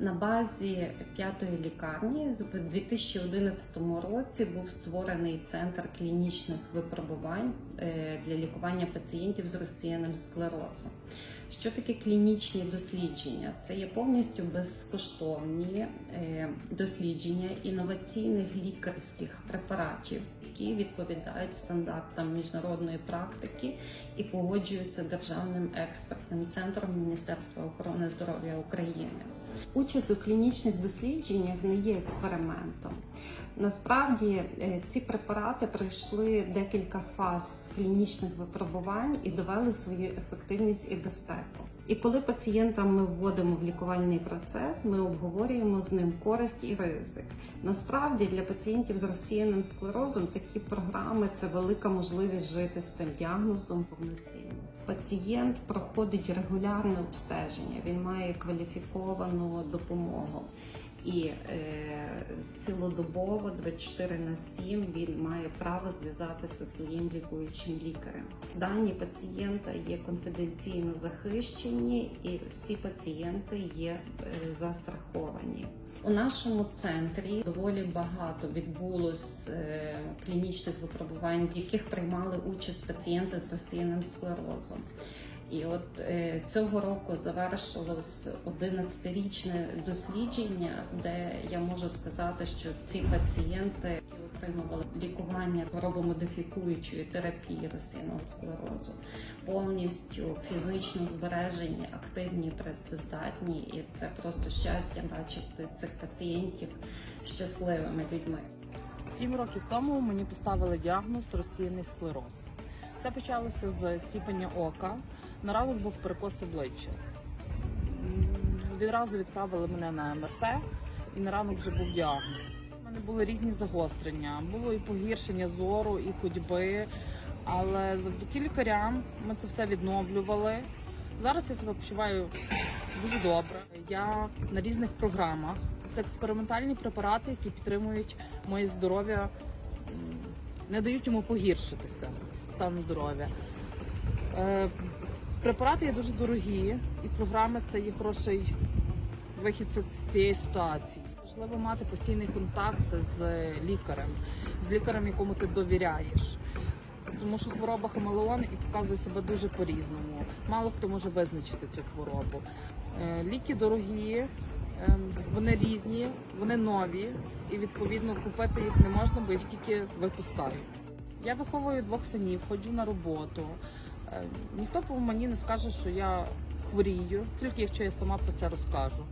На базі п'ятої лікарні в 2011 році був створений центр клінічних випробувань е, для лікування пацієнтів з розсіяним склерозом. Що таке клінічні дослідження? Це є повністю безкоштовні е, дослідження інноваційних лікарських препаратів, які відповідають стандартам міжнародної практики і погоджуються державним експертним центром Міністерства охорони здоров'я України. Участь у клінічних дослідженнях не є експериментом. Насправді е, ці препарати пройшли декілька фаз клінічних випробувань і довели свою ефективність і безпеку. І коли пацієнта ми вводимо в лікувальний процес, ми обговорюємо з ним користь і ризик. Насправді для пацієнтів з розсіяним склерозом такі програми це велика можливість жити з цим діагнозом повноцінно. Пацієнт проходить регулярне обстеження, він має кваліфіковану допомогу. І е, цілодобово 24 на 7 він має право зв'язатися зі своїм лікуючим лікарем. Дані пацієнта є конфіденційно захищені, і всі пацієнти є е, застраховані. У нашому центрі доволі багато відбулось е, клінічних випробувань, в яких приймали участь пацієнти з розсіяним склерозом. І от е, цього року завершилось 11-річне дослідження, де я можу сказати, що ці пацієнти які отримували лікування хворобомодифікуючої терапії розсіяного склерозу, повністю фізично збережені, активні, працездатні, і це просто щастя бачити цих пацієнтів щасливими людьми. Сім років тому мені поставили діагноз розсіяний склероз. Все почалося з сіпання ока. На ранок був перекос обличчя. Відразу відправили мене на МРТ, і на ранок вже був діагноз. У мене були різні загострення, було і погіршення зору, і ходьби. Але завдяки лікарям ми це все відновлювали. Зараз я себе почуваю дуже добре. Я на різних програмах. Це експериментальні препарати, які підтримують моє здоров'я, не дають йому погіршитися стану здоров'я. Е, Препарати є дуже дорогі, і програми це є хороший вихід з цієї ситуації. Важливо мати постійний контакт з лікарем, з лікарем, якому ти довіряєш. Тому що хвороба хамелеон і показує себе дуже по-різному. Мало хто може визначити цю хворобу. Е, Ліки дорогі, ем, вони різні, вони нові, і відповідно купити їх не можна, бо їх тільки випускають. Я виховую двох синів, ходжу на роботу. Е, Ніхто мені не скаже, що я хворію, тільки якщо я сама про це розкажу.